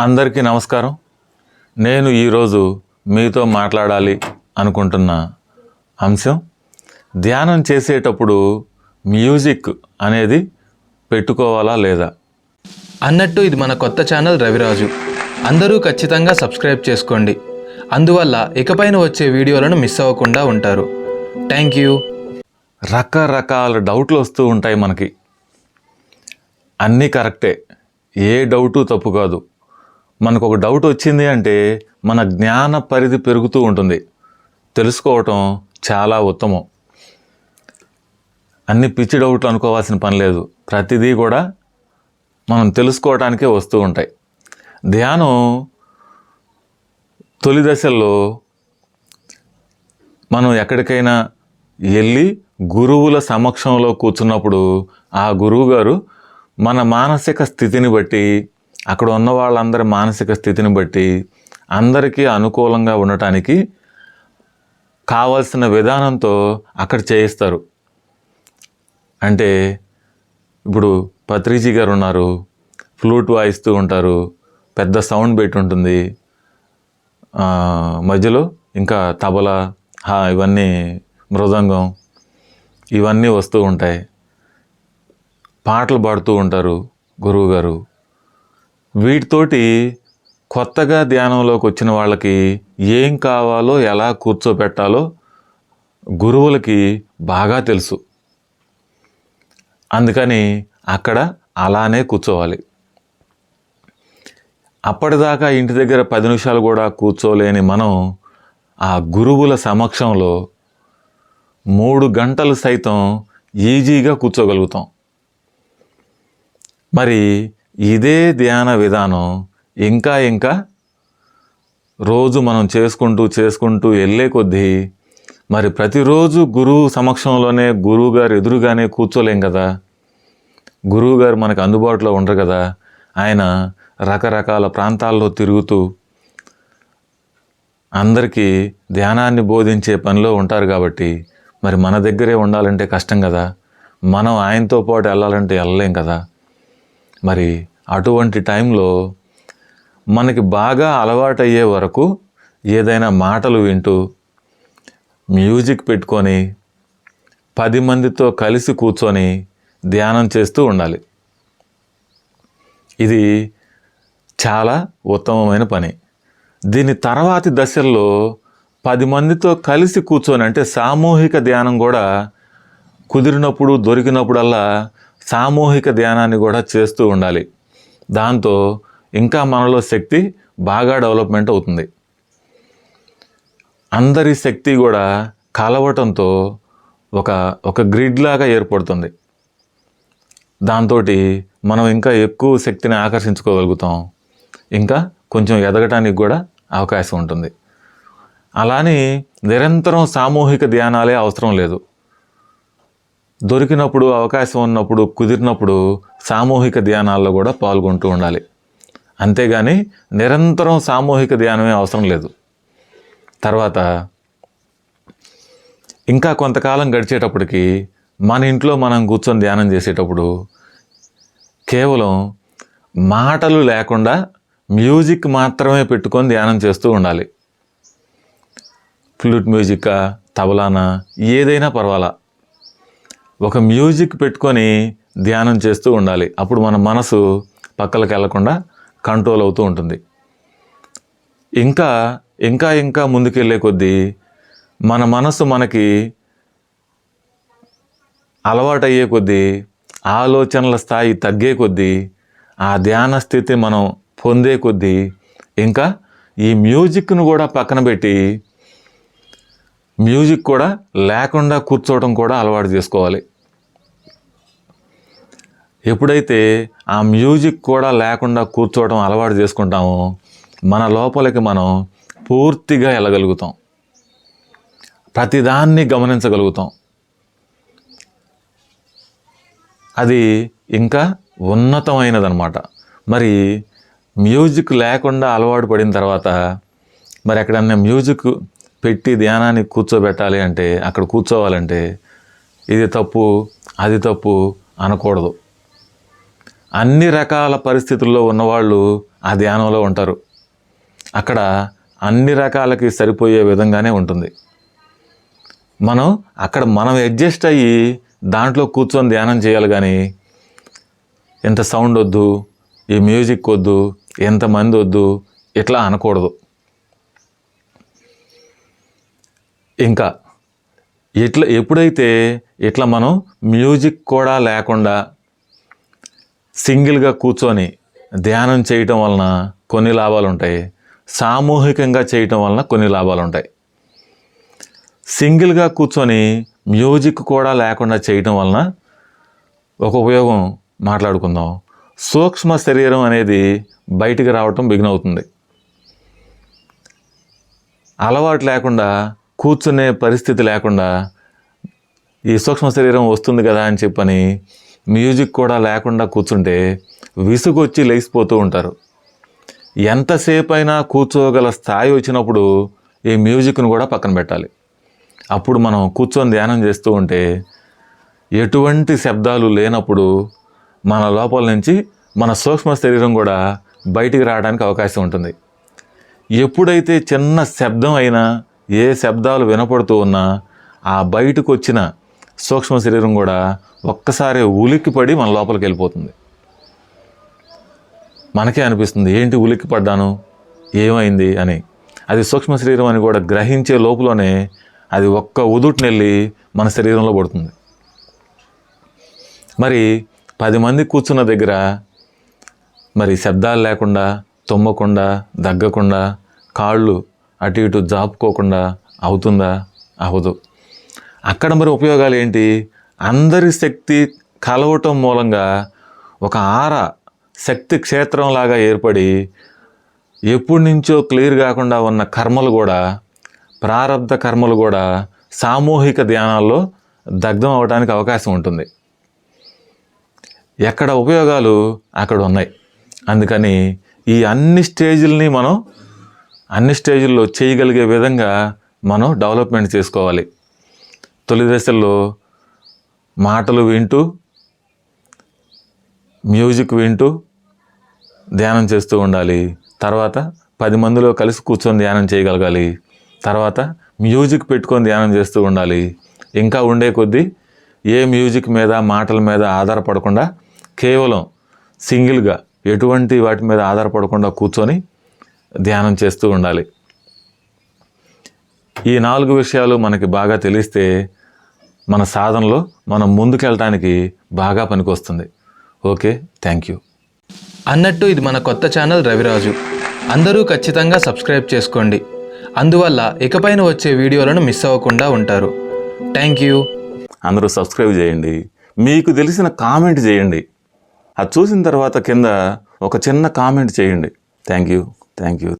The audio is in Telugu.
అందరికీ నమస్కారం. నేను ఈరోజు మీతో మాట్లాడాలి అనుకుంటున్న అంశం ధ్యానం చేసేటప్పుడు మ్యూజిక్ అనేది పెట్టుకోవాలా లేదా? అన్నట్టు ఇది మన కొత్త ఛానల్ రవిరాజు. అందరూ ఖచ్చితంగా సబ్స్క్రైబ్ చేసుకోండి. అందువల్ల ఇకపైన వచ్చే వీడియోలను మిస్ అవ్వకుండా ఉంటారు. Thank you. రకరకాల డౌట్లు వస్తూ ఉంటాయి మనకి. అన్నీ కరెక్టే. ఏ డౌటు తప్పు కాదు. మనకు ఒక డౌట్ వచ్చింది అంటే మన జ్ఞాన పరిధి పెరుగుతూ ఉంటుంది. తెలుసుకోవటం చాలా ఉత్తమం. అన్ని పిచ్చి డౌట్లు అనుకోవాల్సిన పని లేదు. ప్రతిదీ కూడా మనం తెలుసుకోవటానికే వస్తూ ఉంటాయి. ధ్యానం తొలి దశల్లో మనం ఎక్కడికైనా వెళ్ళి గురువుల సమక్షంలో కూర్చున్నప్పుడు ఆ గురువు గారు మన మానసిక స్థితిని బట్టి అక్కడ ఉన్న వాళ్ళందరి మానసిక స్థితిని బట్టి అందరికీ అనుకూలంగా ఉండటానికి కావాల్సిన విధానంతో అక్కడ చేయిస్తారు. అంటే ఇప్పుడు పత్రిజీ గారు ఉన్నారు ఫ్లూట్ వాయిస్తూ ఉంటారు పెద్ద సౌండ్ పెట్టి ఉంటుంది మధ్యలో ఇంకా తబలా ఇవన్నీ మృదంగం ఇవన్నీ వస్తూ ఉంటాయి. పాటలు పాడుతూ ఉంటారు గురువుగారు వీటితోటి కొత్తగా ధ్యానంలోకి వచ్చిన వాళ్ళకి ఏం కావాలో ఎలా కూర్చోబెట్టాలో గురువులకి బాగా తెలుసు. అందుకని అక్కడ అలానే కూర్చోవాలి. అప్పటిదాకా ఇంటి దగ్గర పది నిమిషాలు కూడా కూర్చోలేని మనం ఆ గురువుల సమక్షంలో మూడు గంటలు సైతం ఈజీగా కూర్చోగలుగుతాం. మరి ఇదే ధ్యాన విధానం. ఇంకా ఇంకా రోజు మనం చేసుకుంటూ చేసుకుంటూ వెళ్ళే కొద్దీ మరి ప్రతిరోజు గురువు సమక్షంలోనే గురువు గారు ఎదురుగానే కూర్చోలేం కదా? గురువు గారు మనకు అందుబాటులో ఉండరు కదా? ఆయన రకరకాల ప్రాంతాల్లో తిరుగుతూ అందరికీ ధ్యానాన్ని బోధించే పనిలో ఉంటారు కాబట్టి మరి మన దగ్గరే ఉండాలంటే కష్టం కదా? మనం ఆయనతో పాటు వెళ్ళాలంటే వెళ్ళలేం కదా? మరి అటువంటి టైంలో మనకి బాగా అలవాటయ్యే వరకు ఏదైనా మాటలు వింటూ మ్యూజిక్ పెట్టుకొని పది మందితో కలిసి కూర్చొని ధ్యానం చేస్తూ ఉండాలి. ఇది చాలా ఉత్తమమైన పని. దీని తర్వాతి దశల్లో పది మందితో కలిసి కూర్చొని అంటే సామూహిక ధ్యానం కూడా కుదిరినప్పుడు దొరికినప్పుడల్లా సామూహిక ధ్యానాన్ని కూడా చేస్తూ ఉండాలి. దాంతో ఇంకా మనలో శక్తి బాగా డెవలప్మెంట్ అవుతుంది. అందరి శక్తి కూడా కలవటంతో ఒక ఒక గ్రిడ్ లాగా ఏర్పడుతుంది. దాంతో మనం ఇంకా ఎక్కువ శక్తిని ఆకర్షించుకోగలుగుతాం. ఇంకా కొంచెం ఎదగటానికి కూడా అవకాశం ఉంటుంది. అలానే నిరంతరం సామూహిక ధ్యానాలే అవసరం లేదు. దొరికినప్పుడు అవకాశం ఉన్నప్పుడు కుదిరినప్పుడు సామూహిక ధ్యానాల్లో కూడా పాల్గొంటూ ఉండాలి. అంతేగాని నిరంతరం సామూహిక ధ్యానమే అవసరం లేదు. తర్వాత ఇంకా కొంతకాలం గడిచేటప్పటికి మన ఇంట్లో మనం కూర్చొని ధ్యానం చేసేటప్పుడు కేవలం మాటలు లేకుండా మ్యూజిక్ మాత్రమే పెట్టుకొని ధ్యానం చేస్తూ ఉండాలి. ఫ్లూట్ మ్యూజిక్ తబలానా ఏదైనా పర్వాలా. ఒక మ్యూజిక్ పెట్టుకొని ధ్యానం చేస్తూ ఉండాలి. అప్పుడు మన మనసు పక్కలకు వెళ్ళకుండా కంట్రోల్ అవుతూ ఉంటుంది. ఇంకా ఇంకా ఇంకా ముందుకెళ్ళే కొద్దీ మన మనసు మనకి అలవాటయ్యే కొద్దీ ఆలోచనల స్థాయి తగ్గే కొద్దీ ఆ ధ్యాన స్థితి మనం పొందే కొద్దీ ఇంకా ఈ మ్యూజిక్ను కూడా పక్కన పెట్టి మ్యూజిక్ కూడా లేకుండా కూర్చోవడం కూడా అలవాటు చేసుకోవాలి. ఎప్పుడైతే ఆ మ్యూజిక్ కూడా లేకుండా కూర్చోవడం అలవాటు చేసుకుంటామో మన లోపలికి మనం పూర్తిగా వెళ్ళగలుగుతాం. ప్రతిదాన్ని గమనించగలుగుతాం. అది ఇంకా ఉన్నతమైనదనమాట మరి మ్యూజిక్ లేకుండా అలవాటు పడిన తర్వాత మరి ఎక్కడన్నా మ్యూజిక్ పెట్టి ధ్యానాన్ని కూర్చోబెట్టాలి అంటే అక్కడ కూర్చోవాలంటే ఇది తప్పు అది తప్పు అనకూడదు. అన్ని రకాల పరిస్థితుల్లో ఉన్నవాళ్ళు ఆ ధ్యానంలో ఉంటారు. అక్కడ అన్ని రకాలకి సరిపోయే విధంగానే ఉంటుంది. మనం అక్కడ మనం అడ్జస్ట్ అయ్యి దాంట్లో కూర్చొని ధ్యానం చేయాలి కానీ ఎంత సౌండ్ వద్దు ఈ మ్యూజిక్ వద్దు ఎంతమంది వద్దు ఇట్లా అనకూడదు. ఇంకా ఇట్లా ఎప్పుడైతే ఇట్లా మనం మ్యూజిక్ కూడా లేకుండా సింగిల్గా కూర్చొని ధ్యానం చేయటం వలన కొన్ని లాభాలు ఉంటాయి సామూహికంగా చేయటం వలన కొన్ని లాభాలు ఉంటాయి సింగిల్గా కూర్చొని మ్యూజిక్ కూడా లేకుండా చేయటం వలన ఒక ఉపయోగం మాట్లాడుకుందాం. సూక్ష్మ శరీరం అనేది బయటికి రావటం బిగిన్ అవుతుంది అలవాటు లేకుండా కూర్చునే పరిస్థితి లేకుండా ఈ సూక్ష్మ శరీరం వస్తుంది కదా అని చెప్పని మ్యూజిక్ కూడా లేకుండా కూర్చుంటే విసుగొచ్చి లేచిపోతూ ఉంటారు. ఎంతసేపు అయినా కూర్చోగల స్థాయి వచ్చినప్పుడు ఈ మ్యూజిక్ను కూడా పక్కన పెట్టాలి. అప్పుడు మనం కూర్చొని ధ్యానం చేస్తూ ఉంటే ఎటువంటి శబ్దాలు లేనప్పుడు మన లోపల నుంచి మన సూక్ష్మ శరీరం కూడా బయటికి రావడానికి అవకాశం ఉంటుంది. ఎప్పుడైతే చిన్న శబ్దం అయినా ఏ శబ్దాలు వినపడుతూ ఉన్నా ఆ బయటకు వచ్చిన సూక్ష్మ శరీరం కూడా ఒక్కసారి ఉలిక్కిపడి మన లోపలికి వెళ్ళిపోతుంది. మనకే అనిపిస్తుంది ఏంటి ఉలిక్కి పడ్డాను ఏమైంది? అని. అది సూక్ష్మ శరీరం అని కూడా గ్రహించే లోపలనే అది ఒక్క ఉదుటినెళ్ళి మన శరీరంలో పడుతుంది. మరి పది మంది కూర్చున్న దగ్గర మరి శబ్దాలు లేకుండా తుమ్మకుండా దగ్గకుండా కాళ్ళు అటు ఇటు జాపుకోకుండా అవుతుందా? అవదు అక్కడ మరి ఉపయోగాలు ఏంటి? అందరి శక్తి కలవటం మూలంగా ఒక ఆర శక్తి క్షేత్రంలాగా ఏర్పడి ఎప్పటి నుంచో క్లియర్ కాకుండా ఉన్న కర్మలు కూడా ప్రారంధ కర్మలు కూడా సామూహిక ధ్యానాల్లో దగ్ధం అవడానికి అవకాశం ఉంటుంది. ఎక్కడ ఉపయోగాలు అక్కడ ఉన్నాయి. అందుకని ఈ అన్ని స్టేజ్ల్ని మనం అన్ని స్టేజ్ల్లో చేయగలిగే విధంగా మనం డెవలప్మెంట్ చేసుకోవాలి. తొలి దశల్లో మాటలు వింటూ మ్యూజిక్ వింటూ ధ్యానం చేస్తూ ఉండాలి. తర్వాత పది మందిలో కలిసి కూర్చొని ధ్యానం చేయగలగాలి. తర్వాత మ్యూజిక్ పెట్టుకొని ధ్యానం చేస్తూ ఉండాలి. ఇంకా ఉండే కొద్దీ ఏ మ్యూజిక్ మీద మాటల మీద ఆధారపడకుండా కేవలం సింగిల్గా ఎటువంటి వాటి మీద ఆధారపడకుండా కూర్చొని ధ్యానం చేస్తూ ఉండాలి. ఈ నాలుగు విషయాలు మనకి బాగా తెలిస్తే మన సాధనలో మనం ముందుకెళ్ళటానికి బాగా పనికొస్తుంది. Okay thank you. అన్నట్టు ఇది మన కొత్త ఛానల్ రవిరాజు. అందరూ ఖచ్చితంగా సబ్స్క్రైబ్ చేసుకోండి. అందువల్ల ఇకపైన వచ్చే వీడియోలను మిస్ అవ్వకుండా ఉంటారు. Thank you. అందరూ సబ్స్క్రైబ్ చేయండి. మీకు తెలిసిన కామెంట్ చేయండి. అది చూసిన తర్వాత కింద ఒక చిన్న కామెంట్ చేయండి. Thank you thank you.